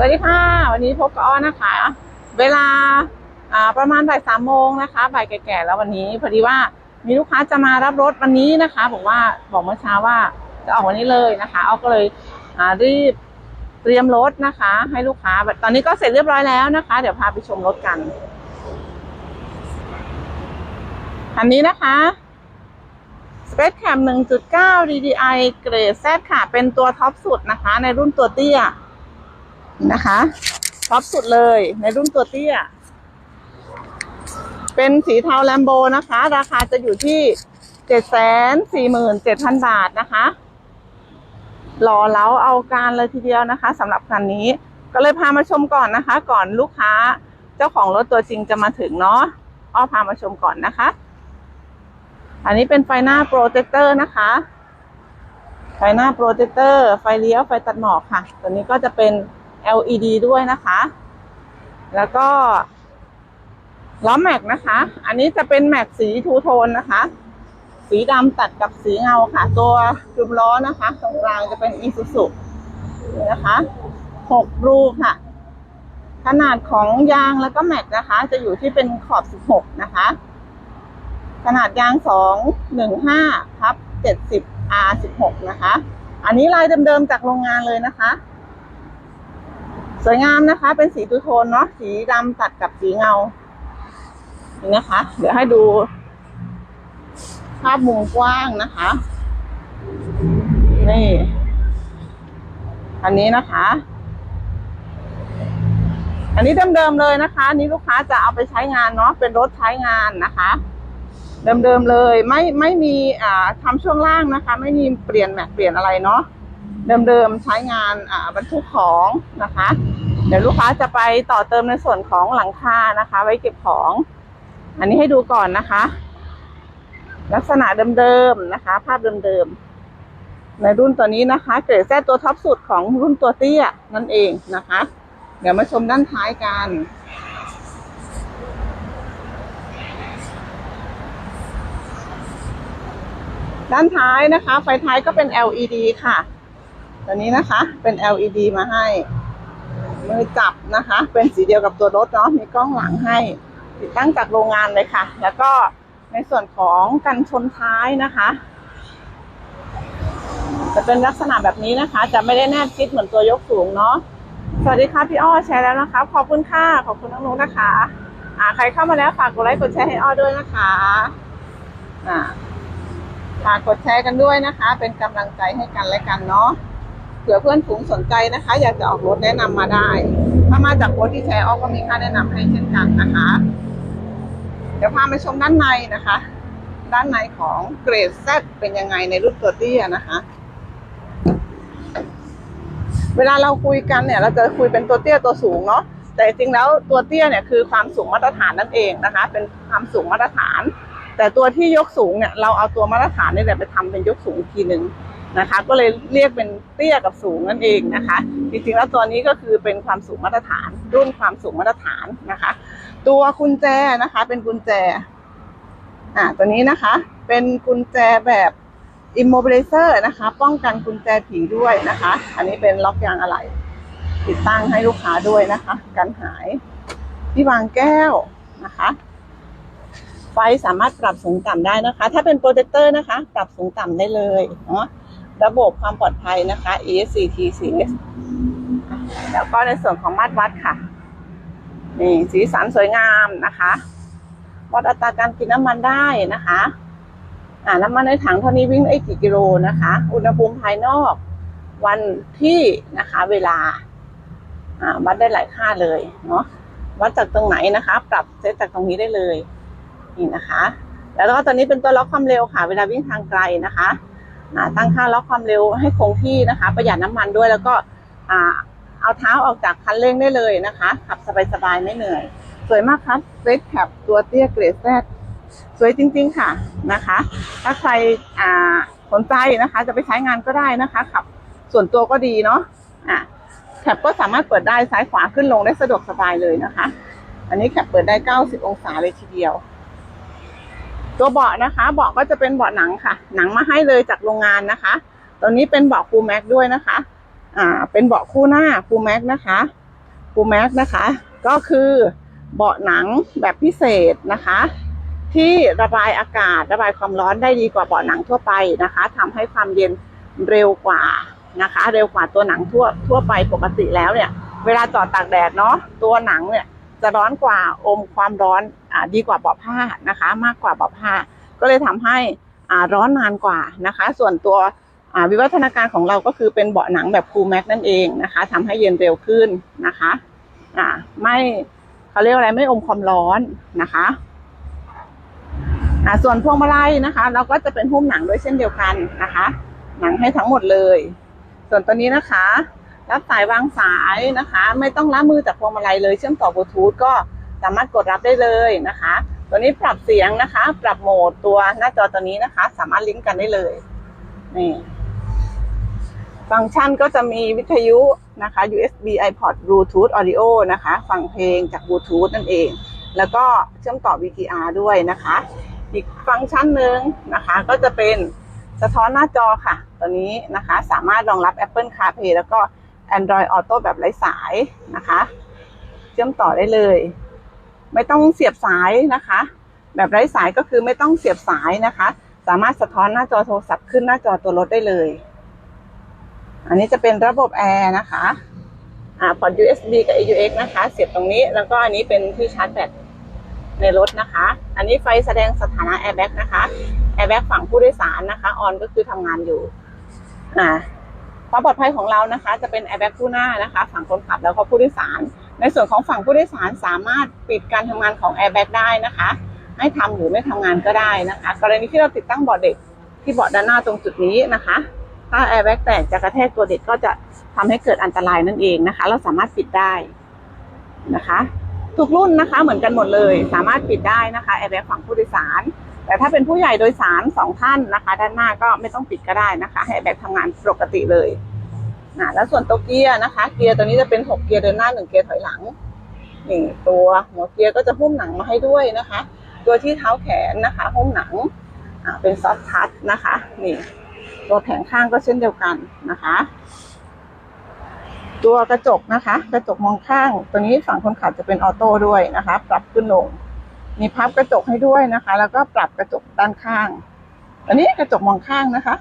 สวัสดีค่ะ วันนี้พบกับอ้อนะคะ เวลาประมาณบ่ายสามโมงนะคะบ่ายแก่ๆแล้ววันนี้พอดีว่ามีลูกค้าจะมารับรถวันนี้นะคะ บอกว่าบอกเมื่อเช้าว่าจะออกวันนี้เลยนะคะอ้อก็เลยรีบเตรียมรถนะคะ ให้ลูกค้า ตอนนี้ก็เสร็จเรียบร้อยแล้วนะคะ เดี๋ยวพาไปชมรถกันคันนี้นะคะ Space Cam 1.9 DDI เกรด Z ค่ะ เป็นตัวท็อปสุดนะคะ ในรุ่นตัวเตี้ย นะคะท็อปสุดเลยในรุ่นตัวเตี้ย เป็นสีเทาแลมโบนะคะ ราคาจะอยู่ที่เจ็ดแสนสี่หมื่นเจ็ดพันบาทนะคะหล่อเหลาเอาการเลยทีเดียวนะคะสำหรับคันนี้ ก็เลยพามาชมก่อนนะคะ ก่อนลูกค้าเจ้าของรถตัวจริงจะมาถึงเนาะอ้อพามาชมก่อนนะคะ อันนี้เป็นไฟหน้าโปรเจคเตอร์นะคะ ไฟหน้าโปรเจคเตอร์ ไฟเลี้ยวไฟตัดหมอกค่ะ ตัวนี้ก็จะเป็น LED ด้วยนะคะ แล้วก็ล้อแม็กนะคะ อันนี้จะเป็นแม็กสีทูโทนนะคะ สีดำตัดกับสีเงาค่ะ ตัวจุมล้อนะคะตรงกลางจะเป็นอีซูซุนะคะหกรูค่ะ ขนาดของยางแล้วก็แม็กนะคะ จะอยู่ที่เป็นขอบ 16 นะคะ ขนาดยาง 215ทับ 70 R16 นะคะ อันนี้ลายเดิมๆจากโรงงานเลยนะคะ วยงามนะคะ เป็นสีทูโทนเนาะสีดำตัดกับสีเงานี่นะคะ เดี๋ยวให้ดู ภาพมุมกว้างนะคะ นี่ อันนี้นะคะ อันนี้เดิมๆเลยนะคะนนี้ลูกค้าจะเอาไปใช้งานเนาะเป็นรถใช้งานนะคะเดิมๆเลยไม่ไม่มีอ่าทำช่วงล่างนะคะ ไม่มีเปลี่ยนแม็กเปลี่ยนอะไรเนาะเดิมๆใช้งานอ่าบรรทุกของนะคะ เดี๋ยวลูกค้าจะไปต่อเติมในส่วนของหลังคานะคะ ไว้เก็บของ อันนี้ให้ดูก่อนนะคะ ลักษณะเดิมๆนะคะ ภาพเดิมๆในรุ่นตัวนี้นะคะ เกรดแซตัวท็อปสุดของรุ่นตัวเตี้ยนั่นเองนะคะ เดี๋ยวมาชมด้านท้ายกันด้านท้ายนะคะ ไฟท้ายก็เป็น LED ค่ะ ตัวนี้นะคะเป็น LED มาให้ มือจับนะคะ เป็นสีเดียวกับตัวรถเนาะมีกล้องหลังให้ติดตั้งจากโรงงานเลยค่ะ แล้วก็ในส่วนของกันชนท้ายนะคะ จะเป็นลักษณะแบบนี้นะคะ จะไม่ได้แนบชิดเหมือนตัวยกสูงเนาะสวัสดีค่ะพี่อ้อแชร์แล้วนะคะ ขอบคุณค่ะ ขอบคุณน้องนุ๊กนะคะ อ่า ใครเข้ามาแล้วฝากกดไลค์กดแชร์ให้อ้อด้วยนะคะอ่าฝากกดแชร์กันด้วยนะคะ เป็นกำลังใจให้กันและกันเนาะ เผื่อเพื่อนฝูงสนใจนะคะ อยากจะออกรถแนะนำมาได้ ถ้ามาจากโพสที่แชร์ออกก็มีค่าแนะนำให้เช่นกันนะคะ เดี๋ยวพาไปชมด้านในนะคะ ด้านในของเกรด Z เป็นยังไงในรุ่นตัวเตี้ยนะคะ เวลาเราคุยกันเนี่ย เราจะคุยเป็นตัวเตี้ยตัวสูงเนาะแต่จริงแล้วตัวเตี้ยเนี่ยคือความสูงมาตรฐานนั่นเองนะคะ เป็นความสูงมาตรฐาน แต่ตัวที่ยกสูงเนี่ยเราเอาตัวมาตรฐานนี่แหละไปทำเป็นยกสูงอีกทีหนึ่ง นะคะ ก็เลยเรียกเป็นเตี้ยกับสูงนั่นเองนะคะ จริงๆแล้วตัวนี้ก็คือเป็นความสูงมาตรฐาน รุ่นความสูงมาตรฐานนะคะ ตัวกุญแจนะคะ เป็นกุญแจ อ่า ตัวนี้นะคะ เป็นกุญแจแบบ immobilizer นะคะ ป้องกันกุญแจผีด้วยนะคะ อันนี้เป็นล็อกยางอะไหล่ติดตั้งให้ลูกค้าด้วยนะคะ กันหายที่วางแก้วนะคะ ไฟสามารถปรับสูงต่ำได้นะคะ ถ้าเป็นโปรเจคเตอร์นะคะ ปรับสูงต่ำได้เลยเนาะ ระบบความปลอดภัยนะคะ ESC TCS แล้วก็ในส่วนของมาตรวัดค่ะ นี่สีสันสวยงามนะคะวัดอัตราการกินน้ำมันได้นะคะ อ่าน้ำมันในถังเท่านี้วิ่งได้กี่กิโลนะคะ อุณหภูมิภายนอกวันที่นะคะเวลา อ่าวัดได้หลายค่าเลยเนาะวัดจากตรงไหนนะคะ ปรับเซตจากตรงนี้ได้เลย นี่นะคะ แล้วก็ตัวนี้เป็นตัวล็อกความเร็วค่ะ เวลาวิ่งทางไกลนะคะ ตั้งค่าล็อกความเร็วให้คงที่นะคะ ประหยัดน้ำมันด้วยแล้วก็อ่าเอาเท้าออกจากคันเร่งได้เลยนะคะ ขับสบายๆไม่เหนื่อย สวยมากครับเฟสแคปตัวเตี้ยเกรดแซดสวยจริง ๆ ค่ะนะคะ ถ้าใครอ่าสนใจนะคะ จะไปใช้งานก็ได้นะคะขับส่วนตัวก็ดีเนาะอะแคปก็สามารถเปิดได้ซ้ายขวาขึ้นลงได้สะดวกสบายเลยนะคะ อันนี้แคปเปิดได้ 90 องศาเลยทีเดียว ตัวเบาะนะคะเบาะก็จะเป็นเบาะหนังค่ะ หนังมาให้เลยจากโรงงานนะคะตัวนี้เป็นเบาะฟูแม็กด้วยนะคะ อ่า เป็นเบาะคู่หน้าฟูแม็กนะคะคูแม็กนะคะ ก็คือเบาะหนังแบบพิเศษนะคะ ที่ระบายอากาศระบายความร้อนได้ดีกว่าเบาะหนังทั่วไปนะคะทำให้ความเย็นเร็วกว่านะคะ เร็วกว่าตัวหนังทั่วทั่วไปปกติแล้วเนี่ย เวลาจอดตากแดดเนาะตัวหนังเนี่ย จะร้อนกว่าอมความร้อนอดีกว่าเบาะผ้านะคะ มากกว่าเบาะผ้า ก็เลยทำให้อาร้อนนานกว่านะคะ ส่วนตัววิวัฒนาการของเราก็คือเป็นเบาะหนังแบบคูลแม็กนั่นเองนะคะทำให้เย็นเร็วขึ้นนะคะไม่เขาเรียกอะไรไม่อมความร้อนนะคะส่วนพวงมาลัยนะคะ เราก็จะเป็นหุ้มหนังด้วยเช่นเดียวกันนะคะ หนังให้ทั้งหมดเลย ส่วนตัวนี้นะคะ รับสายวางสายนะคะ ไม่ต้องล้ามือจากพวงมาลัยเลยเชื่อมต่อบลูทูธก็สามารถกดรับได้เลยนะคะ ตัวนี้ปรับเสียงนะคะ ปรับโหมดตัวหน้าจอตัวนี้นะคะ สามารถลิงก์กันได้เลยนี่ฟังก์ชันก็จะมีวิทยุนะคะ USB iPod Bluetooth Audio นะคะ ฟังเพลงจาก Bluetooth นั่นเอง แล้วก็เชื่อมต่อ VTR ด้วยนะคะ อีกฟังก์ชันหนึ่งนะคะ ก็จะเป็นสะท้อนหน้าจอค่ะ ตัวนี้นะคะ สามารถรองรับ Apple CarPlay แล้วก็ Android Auto แบบไร้สายนะคะ เชื่อมต่อได้เลย ไม่ต้องเสียบสายนะคะ แบบไร้สายก็คือไม่ต้องเสียบสายนะคะ สามารถสะท้อนหน้าจอโทรศัพท์ขึ้นหน้าจอตัวรถได้เลย อันนี้จะเป็นระบบแอร์นะคะอ่าพอร์ต USB กับ AUX นะคะ เสียบตรงนี้แล้วก็อันนี้เป็นที่ชาร์จแบตในรถนะคะ อันนี้ไฟแสดงสถานะ airbag นะคะ airbag ฝั่งผู้โดยสารนะคะ ออนก็คือทำงานอยู่ อ่า ความปลอดภัยของเรานะคะจะเป็นแอร์แบ็กคู่หน้านะคะฝั่งคนขับแล้วก็ผู้โดยสาร ในส่วนของฝั่งผู้โดยสารสามารถปิดการทำงานของแอร์แบ็กได้นะคะ ให้ทำหรือไม่ทำงานก็ได้นะคะ กรณีที่เราติดตั้งเบาะเด็กที่เบาะด้านหน้าตรงจุดนี้นะคะ ถ้าแอร์แบ็กแตกจะกระแทกตัวเด็กก็จะทำให้เกิดอันตรายนั่นเองนะคะ เราสามารถปิดได้นะคะ ทุกรุ่นนะคะเหมือนกันหมดเลย สามารถปิดได้นะคะแอร์แบ็กฝั่งผู้โดยสาร แต่ถ้าเป็นผู้ใหญ่โดยสารสองท่านนะคะ ด้านหน้าก็ไม่ต้องปิดก็ได้นะคะ ให้แบกทำงานปกติเลยอ่าแล้วส่วนตัวเกียร์นะคะ เกียร์ตัวนี้จะเป็นหกเกียร์เดินหน้าหนึ่งเกียร์ถอยหลังนี่ตัวหัวเกียร์ก็จะหุ้มหนังมาให้ด้วยนะคะ ตัวที่เท้าแขนนะคะหุ้มหนังอ่าเป็นซอฟทัชนะคะนี่ตัวแผงข้างก็เช่นเดียวกันนะคะ ตัวกระจกนะคะ กระจกมองข้าง ตัวนี้ฝั่งคนขับจะเป็นออโต้ด้วยนะคะ ปรับขึ้นลง มีพับกระจกให้ด้วยนะคะ แล้วก็ปรับกระจกด้านข้าง อันนี้กระจกมองข้างนะคะ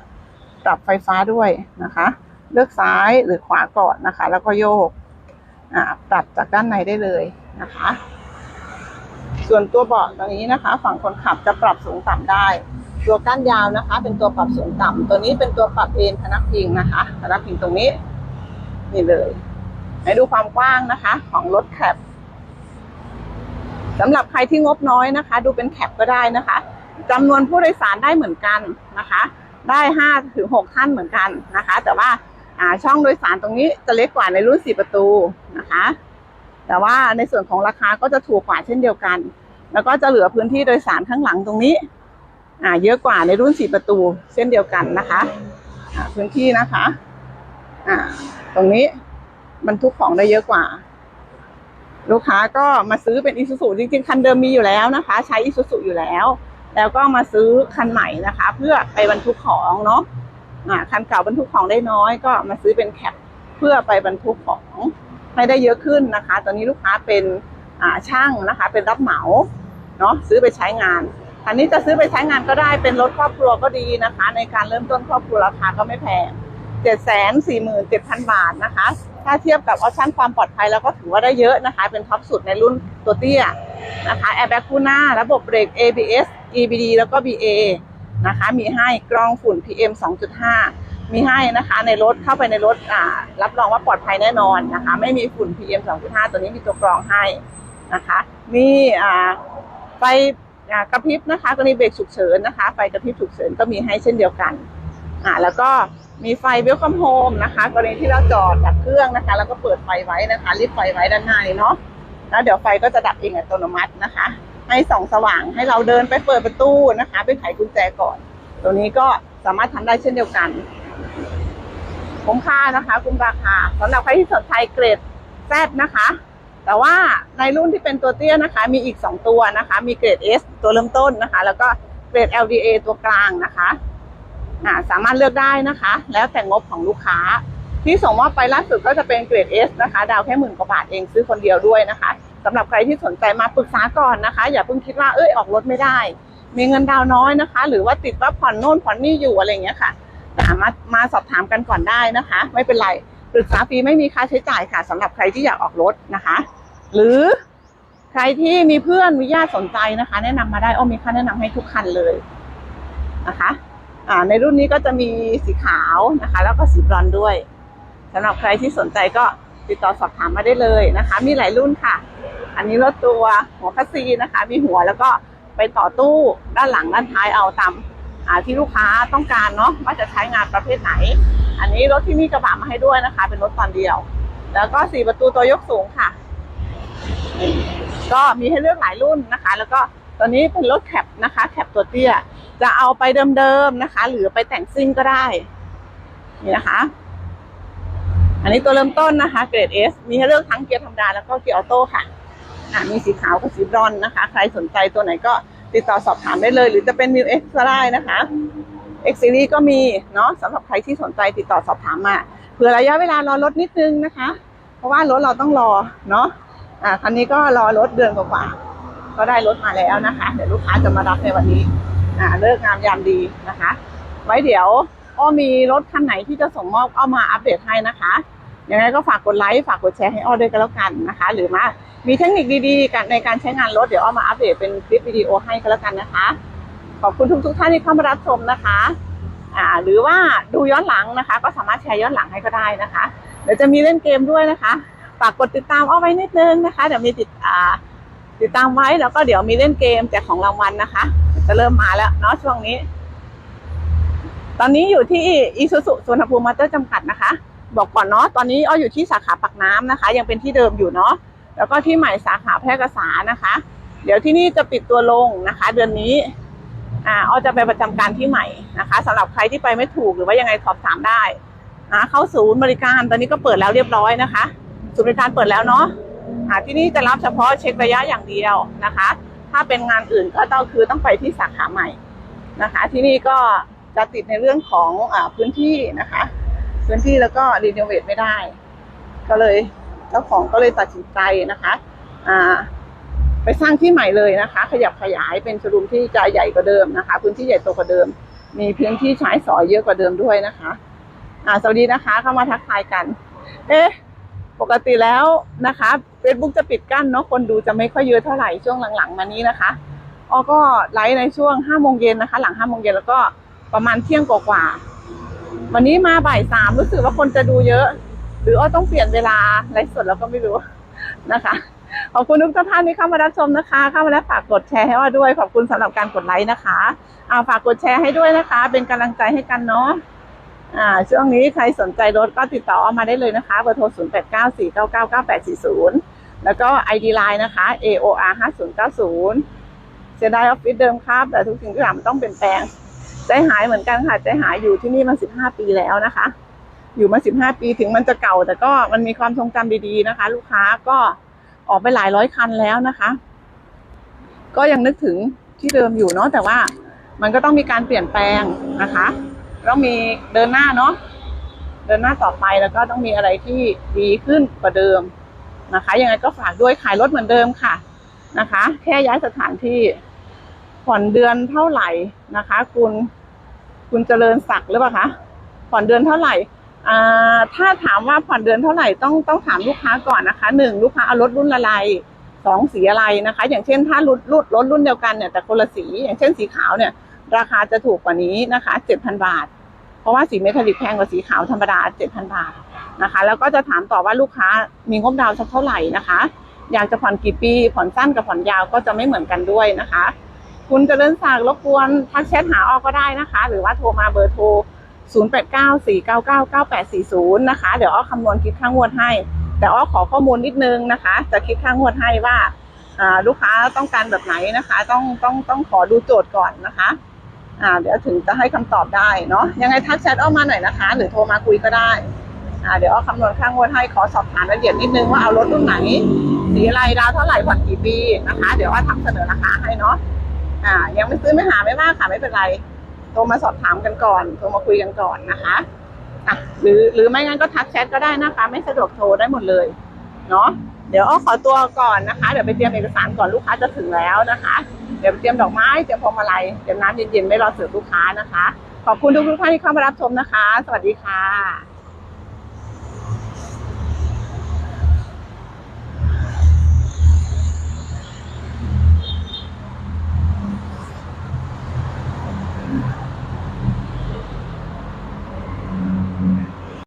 ปรับไฟฟ้าด้วยนะคะ เลือกซ้ายหรือขวาก่อนนะคะ แล้วก็โยกอ่าปรับจากด้านในได้เลยนะคะ ส่วนตัวเบาะตรงนี้นะคะ ฝั่งคนขับจะปรับสูงต่ำได้ ตัวก้านยาวนะคะ เป็นตัวปรับสูงต่ำตัวนี้เป็นตัวปรับเอนพนักพิงนะคะพนักพิงตรงนี้นี่เลยให้ดูความกว้างนะคะ ของรถแคป สำหรับใครที่งบน้อยนะคะ ดูเป็นแคปก็ได้นะคะจำนวนผู้โดยสารได้เหมือนกันนะคะ ได้ห้าถึงหกท่านเหมือนกันนะคะ แต่ว่าช่องโดยสารตรงนี้จะเล็กกว่าในรุ่นสี่ประตูนะคะ แต่ว่าในส่วนของราคาก็จะถูกกว่าเช่นเดียวกัน แล้วก็จะเหลือพื้นที่โดยสารข้างหลังตรงนี้อ่าเยอะกว่าในรุ่นสี่ประตู เช่นเดียวกันนะคะพื้นที่นะคะอ่าตรงนี้บรรทุกของได้เยอะกว่า ลูกค้าก็มาซื้อเป็นอีซูซูจริงๆ คันเดิมมีอยู่แล้วนะคะ ใช้อีซูซูอยู่แล้ว แล้วก็มาซื้อคันใหม่นะคะ เพื่อไปบรรทุกของเนาะอ่าคันเก่าบรรทุกของได้น้อย ก็มาซื้อเป็นแคปเพื่อไปบรรทุกของให้ได้เยอะขึ้นนะคะ ตอนนี้ลูกค้าเป็นช่างนะคะ เป็นรับเหมาเนาะซื้อไปใช้งานอันนี้จะซื้อไปใช้งานก็ได้เป็นรถครอบครัวก็ดีนะคะ ในการเริ่มต้นครอบครัวราคาก็ไม่แพงเจ็ดแสนสี่หมื่นเจ็ดพันบาทนะคะ ถ้าเทียบกับออปชั่นความปลอดภัยแล้วก็ถือว่าได้เยอะนะคะ เป็นท็อปสุดในรุ่นตัวเตี้ยนะคะแอร์แบ็กคู่หน้า ระบบเบรก ABS EBD แล้วก็ BA นะคะ มีให้กรองฝุ่น PM 2.5 มีให้นะคะในรถเข้าไปในรถอ่ารับรองว่าปลอดภัยแน่นอนนะคะ ไม่มีฝุ่น PM 2.5 ตัวนี้มีตัวกรองให้นะคะ มีอ่าไฟกระพริบนะคะกรณีเบรกฉุกเฉินนะคะ ไฟกระพริบฉุกเฉินก็มีให้เช่นเดียวกันอ่าแล้วก็ มีไฟเวลคัมโฮมนะคะกรณีที่เราจอดดับเครื่องนะคะ แล้วก็เปิดไฟไว้นะคะรีบไฟไว้ด้านหน้านี้เนาะแล้วเดี๋ยวไฟก็จะดับเองอัตโนมัตินะคะ ให้ส่องสว่างให้เราเดินไปเปิดประตูนะคะ ไปไขกุญแจก่อน ตัวนี้ก็สามารถทำได้เช่นเดียวกันคุ้มค่านะคะ คุ้มราคาสำหรับใครที่สนใจเกรดแซดนะคะ แต่ว่าในรุ่นที่เป็นตัวเตี้ยนะคะ มีอีก 2 ตัวนะคะ มีเกรด S ตัวเริ่มต้นนะคะ แล้วก็เกรด LDA ตัวกลางนะคะ อ่าสามารถเลือกได้นะคะ แล้วแต่งบของลูกค้า ที่ส่งมอบไปล่าสุดก็จะเป็นเกรด S นะคะ ดาวแค่หมื่นกว่าบาทเองซื้อคนเดียวด้วยนะคะสำหรับใครที่สนใจมาปรึกษาก่อนนะคะ อย่าเพิ่งคิดว่าเอ้ยออกรถไม่ได้ มีเงินดาวน้อยนะคะ หรือว่าติดว่าผ่อนโน่นผ่อนนี่อยู่อะไรอย่างเงี้ยค่ะสามารถมาสอบถามกันก่อนได้นะคะ ไม่เป็นไรปรึกษาฟรีไม่มีค่าใช้จ่ายค่ะสำหรับใครที่อยากออกรถนะคะ หรือใครที่มีเพื่อนมีญาติสนใจนะคะ แนะนำมาได้อ้อมีค่าแนะนำให้ทุกคันเลยนะคะ ในรุ่นนี้ก็จะมีสีขาวนะคะ แล้วก็สีบรอนซ์ด้วยสำหรับใครที่สนใจก็ติดต่อสอบถามมาได้เลยนะคะ มีหลายรุ่นค่ะ อันนี้รถตัวหัวคัสซีนะคะ มีหัวแล้วก็ไปต่อตู้ด้านหลังด้านท้ายเอาตามที่ลูกค้าต้องการเนาะว่าจะใช้งานประเภทไหน อันนี้รถที่มีกระบะมาให้ด้วยนะคะ เป็นรถตอนเดียว แล้วก็สี่ประตูตัวยกสูงค่ะ ก็มีให้เลือกหลายรุ่นนะคะ แล้วก็ตอนนี้เป็นรถแคปนะคะ แคปตัวเตี้ย จะเอาไปเดิมๆนะคะ หรือไปแต่งซิ่งก็ได้ นี่นะคะ อันนี้ตัวเริ่มต้นนะคะเกรด S มีให้เลือกทั้งเกียร์ธรรมดาแล้วก็เกียร์ออโต้ค่ะอ่ามีสีขาวกับสีบรอนนะคะ ใครสนใจตัวไหนก็ติดต่อสอบถามได้เลย หรือจะเป็น New X ก็ได้นะคะ X Series ก็มีเนาะสำหรับใครที่สนใจติดต่อสอบถามมาเผื่อระยะเวลารอรถนิดนึงนะคะ เพราะว่ารถเราต้องรอเนาะอ่าคันนี้ก็รอรถเดือนกว่าก็ได้รถมาแล้วนะคะ เดี๋ยวลูกค้าจะมารับในวันนี้ อ่าเลิกงามยามดีนะคะ ไว้เดี๋ยวอ้อมีรถคันไหนที่จะส่งมอบอ้อมาอัปเดตให้นะคะยังไงก็ฝากกดไลค์ฝากกดแชร์ให้อ้อด้วยกันแล้วกันนะคะ หรือมามีเทคนิคดีๆกันในการใช้งานรถเดี๋ยวอ้อมาอัปเดตเป็นคลิปวิดีโอให้กันแล้วกันนะคะ ขอบคุณทุกๆท่านที่เข้ามารับชมนะคะอ่าหรือว่าดูย้อนหลังนะคะ ก็สามารถแชร์ย้อนหลังให้ก็ได้นะคะเดี๋ยวจะมีเล่นเกมด้วยนะคะฝากกดติดตามเอไว้นิดนึงนะคะ เดี๋ยวมีติดอ่าติดตามไว้แล้วก็เดี๋ยวมีเล่นเกมแจกของรางวัลนะคะ จะเริ่มมาแล้วเนาะช่วงนี้ ตอนนี้อยู่ที่อีซูซุสวนภูมิมอเตอร์จำกัดนะคะ บอกก่อนเนาะตอนนี้อ้ออยู่ที่สาขาปักน้ำนะคะ ยังเป็นที่เดิมอยู่เนาะแล้วก็ที่ใหม่สาขาแพร่กษานะคะ เดี๋ยวที่นี่จะปิดตัวลงนะคะ เดือนนี้อ่าอ้อจะไปประจำการที่ใหม่นะคะสำหรับใครที่ไปไม่ถูกหรือว่ายังไงสอบถามได้นะเข้าศูนย์บริการตอนนี้ก็เปิดแล้วเรียบร้อยนะคะศูนย์บริการเปิดแล้วเนาะที่นี่จะรับเฉพาะเช็คระยะอย่างเดียวนะคะ ถ้าเป็นงานอื่นก็ต้องคือต้องไปที่สาขาใหม่นะคะ ที่นี่ก็จะติดในเรื่องของอพื้นที่นะคะ พื้นที่แล้วก็รีโนเวทไม่ได้ ก็เลยเจ้าของก็เลยตัดสินใจนะคะอ่าไปสร้างที่ใหม่เลยนะคะ ขยับขยายเป็นชลูมที่จะใหญ่กว่าเดิมนะคะ พื้นที่ใหญ่โตกว่าเดิม มีพื้นที่ใช้สอยเยอะกว่าเดิมด้วยนะคะ อ่าสวัสดีนะคะ เข้ามาทักทายกัน เอ๊ะ ปกติแล้วนะคะ Facebook จะปิดกั้นเนาะคนดูจะไม่ค่อยเยอะเท่าไหร่ช่วงหลังๆ มานี้นะคะอ้อก็ไลฟ์ในช่วงห้าโมงเย็นนะคะ หลังห้าโมงเย็นแล้วก็ประมาณเที่ยงกว่าๆวันนี้มาบ่ายสามรู้สึกว่าคนจะดูเยอะ หรืออ้อต้องเปลี่ยนเวลาไลฟ์สดแล้วก็ไม่รู้นะคะขอบคุณทุกท่านที่เข้ามารับชมนะคะ เข้ามาแล้วฝากกดแชร์ให้ว่าด้วยขอบคุณสำหรับการกดไลค์นะคะเอาฝากกดแชร์ให้ด้วยนะคะ เป็นกำลังใจให้กันเนาะ อ่าช่วงนี้ใครสนใจรถก็ติดต่อมาได้เลยนะคะเบอร์โทร 0 8 9 4 9 9 9 8 4 0 แล้วก็ ID Line นะคะ AOR 5090เสียดายออฟฟิศเดิมครับ แต่ทุกสิ่งทุกอย่างมันต้องเปลี่ยนแปลง ใจหายเหมือนกันค่ะ ใจหายอยู่ที่นี่มา 15 ปีแล้วนะคะ อยู่มา 15 ปีถึงมันจะเก่า แต่ก็มันมีความทรงจำดีๆนะคะ ลูกค้าก็ออกไปหลายร้อยคันแล้วนะคะ ก็ยังนึกถึงที่เดิมอยู่เนาะแต่ว่ามันก็ต้องมีการเปลี่ยนแปลงนะคะ ต้องมีเดินหน้าเนาะเดินหน้าต่อไปแล้วก็ต้องมีอะไรที่ดีขึ้นกว่าเดิมนะคะ ยังไงก็ฝากด้วยขายรถเหมือนเดิมค่ะนะคะ แค่ย้ายสถานที่ผ่อนเดือนเท่าไหร่นะคะ คุณคุณเจริญศักดิ์หรือเปล่าคะผ่อนเดือนเท่าไหร่อ่าถ้าถามว่าผ่อนเดือนเท่าไหร่ต้องต้องถามลูกค้าก่อนนะคะหนึ่งลูกค้าเอารถรุ่นอะไรสองสีอะไรนะคะ อย่างเช่นถ้ารถรุ่นรถรุ่นเดียวกันเนี่ยแต่คนละสี อย่างเช่นสีขาวเนี่ย ราคาจะถูกกว่านี้นะคะเจ็ดพันบาท ราะว่าสีเมทัลลิกแพงกว่าสีขาวธรรมดาเจ็ดพันบาทนะคะ แล้วก็จะถามต่อว่าลูกค้ามีงบดาวน์สักเท่าไหร่นะคะ อยากจะผ่อนกี่ปีผ่อนสั้นกับผ่อนยาวก็จะไม่เหมือนกันด้วยนะคะ คุณจเจริญศักดิ์รบกวนทักแชทหาออกก็ได้นะคะ หรือว่าโทรมาเบอร์โทร 0894999840 นะคะ เดี๋ยวอ้อคำนวณคิดค่างวดให้ แต่อ้อขอข้อมูลนิดนึงนะคะ จะคิดค่างวดให้ว่าลูกค้าต้องการแบบไหนนะคะ ต้องต้องต้องขอดูโจทย์ก่อนนะคะ อ่าเดี๋ยวถึงจะให้คำตอบได้เนาะยังไงทักแชทอ้อมาหน่อยนะคะ หรือโทรมาคุยก็ได้อ่าเดี๋ยวอ้อคำนวณค่างวดให้ขอสอบถามรายละเอียดนิดนึงว่าเอารถรุ่นไหนสีอะไรดาวเท่าไหร่ผ่อนกี่ปีนะคะ เดี๋ยวอ้อทำเสนอราคาให้เนาะอ่า ยังไม่ซื้อไม่หาไม่ว่าค่ะไม่เป็นไรโทรมาสอบถามกันก่อนโทรมาคุยกันก่อนนะคะอะหรือหรือไม่งั้นก็ทักแชทก็ได้นะคะ ไม่สะดวกโทรได้หมดเลยเนาะเดี๋ยวอ้อขอตัวก่อนนะคะ เดี๋ยวไปเตรียมเอกสารก่อนลูกค้าจะถึงแล้วนะคะ เดี๋ยวเตรียมดอกไม้เตรียมพวงมาลัยเตรียมน้ำเย็นๆไม่รอเสิร์ฟลูกค้านะคะ ขอบคุณทุกๆท่านที่เข้ามารับชมนะคะ สวัสดีค่ะ